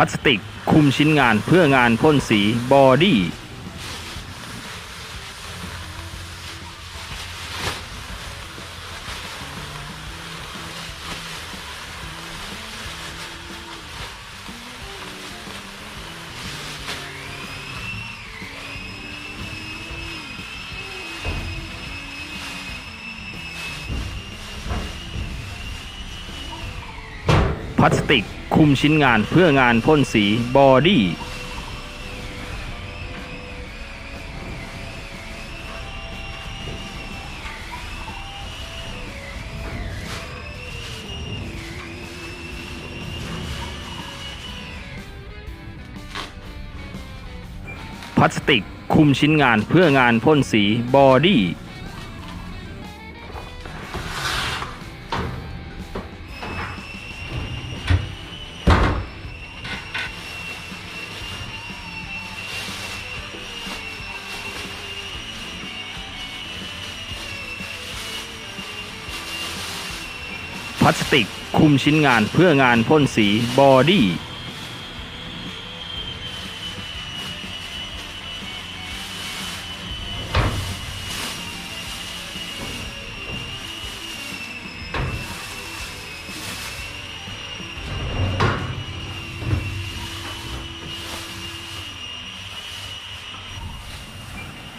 พลาสติก คุมชิ้นงานเพื่องานพ่นสีบอดี้ พลาสติกคุมชิ้นงานเพื่องานพ่นสีบอดี้พลาสติกคุมชิ้นงานเพื่องานพ่นสีบอดี้ พลาสติกคุมชิ้นงานเพื่องานพ่นสีบอดี้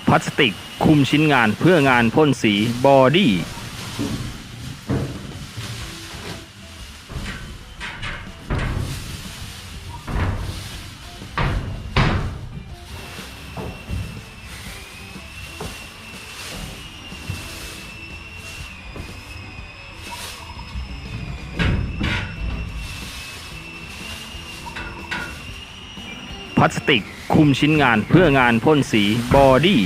พลาสติกคุมชิ้นงานเพื่องานพ่นสีบอดี้ พลาสติก คุมชิ้นงานเพื่องานพ่นสีบอดี้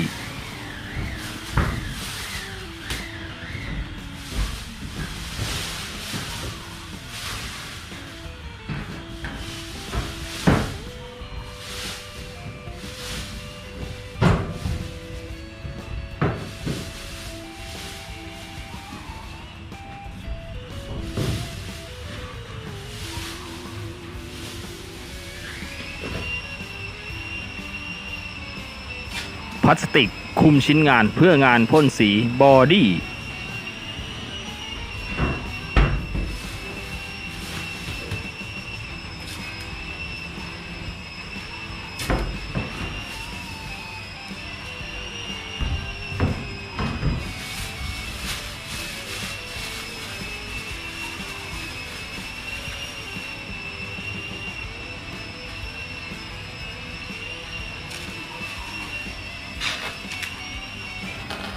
พลาสติก คุมชิ้นงานเพื่องานพ่นสีบอดี้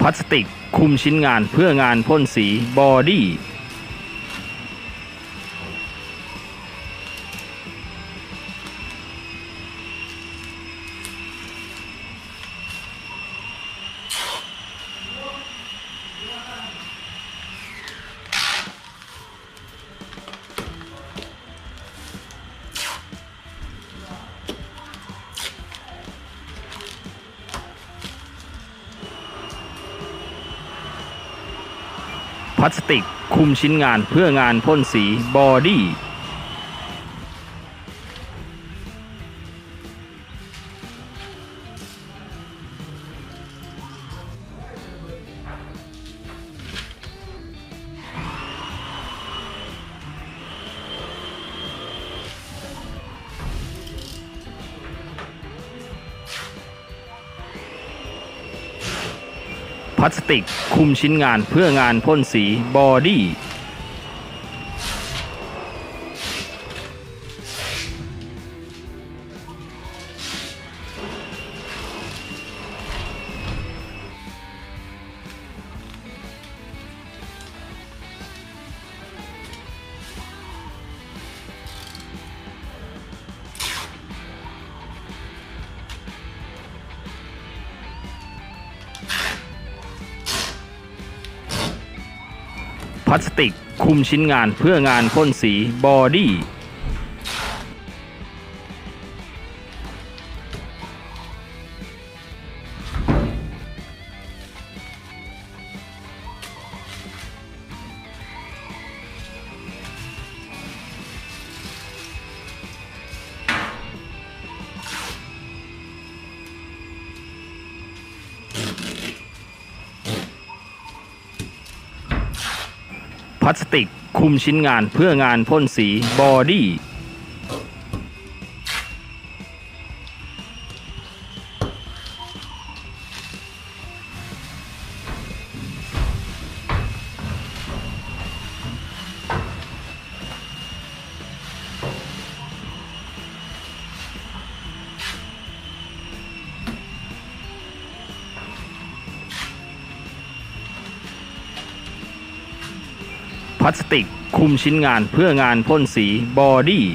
พลาสติก คุมชิ้นงานเพื่องานพ่นสีบอดี้ พลาสติก คุมชิ้นงานเพื่องานพ่นสีบอดี้ พลาสติก คุมชิ้นงานเพื่องานพ่นสีบอดี้ พลาสติก คุมชิ้นงานเพื่องานพ่นสีบอดี้ พลาสติก คุมชิ้นงานเพื่องานพ่นสีบอดี้ พลาสติก คุมชิ้นงานเพื่องานพ่นสีบอดี้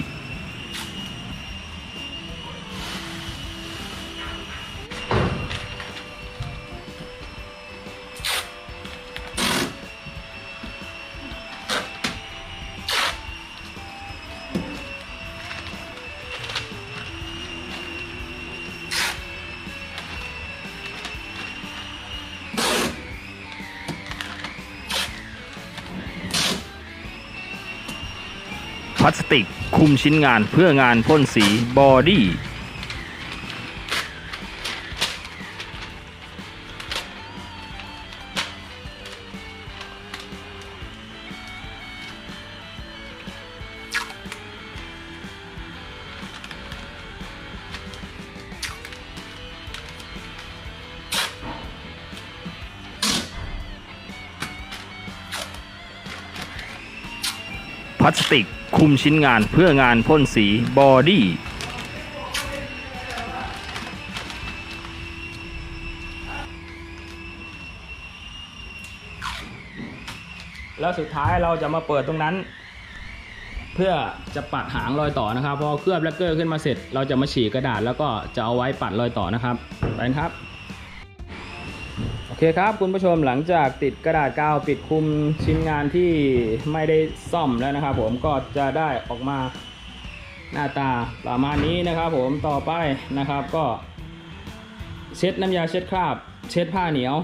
พลาสติก คุมชิ้นงานเพื่องานพ่นสีบอดี้พลาสติก คุมชิ้นงานเพื่องานพ่นสีบอดี้แล้วสุดท้ายเราจะมาเปิดตรงนั้น เพื่อจะปัดหางรอยต่อนะครับ พอเคลือบแลกเกอร์ขึ้นมาเสร็จ เราจะมาฉีกกระดาษแล้วก็จะเอาไว้ปัดรอยต่อนะครับไปครับ คครับคุณผู้ชมหลังจากติดกระดาษกาวปิดคุมชิ้นงานที่ไม่ได้ซ่อมแล้วนะครับ ผมก็จะได้ออกมาหน้าตาประมาณนี้นะครับ ผมต่อไปนะครับก็ เช็ดน้ำยาเช็ดคราบ เช็ดผ้าเหนียว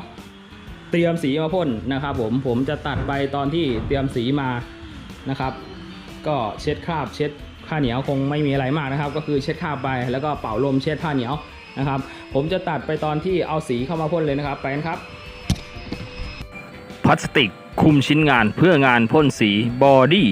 เตรียมสีมาพ่นนะครับ ผมผมจะตัดไปตอนที่เตรียมสีมานะครับ ก็เช็ดคราบ เช็ดผ้าเหนียวคงไม่มีอะไรมากนะครับ ก็คือเช็ดคราบไปแล้วก็เป่าลมเช็ดผ้าเหนียว นะครับ ผมจะตัดไปตอนที่เอาสีเข้ามาพ่นเลยนะครับ ไปกันครับ พลาสติกคุมชิ้นงานเพื่องานพ่นสีบอดี้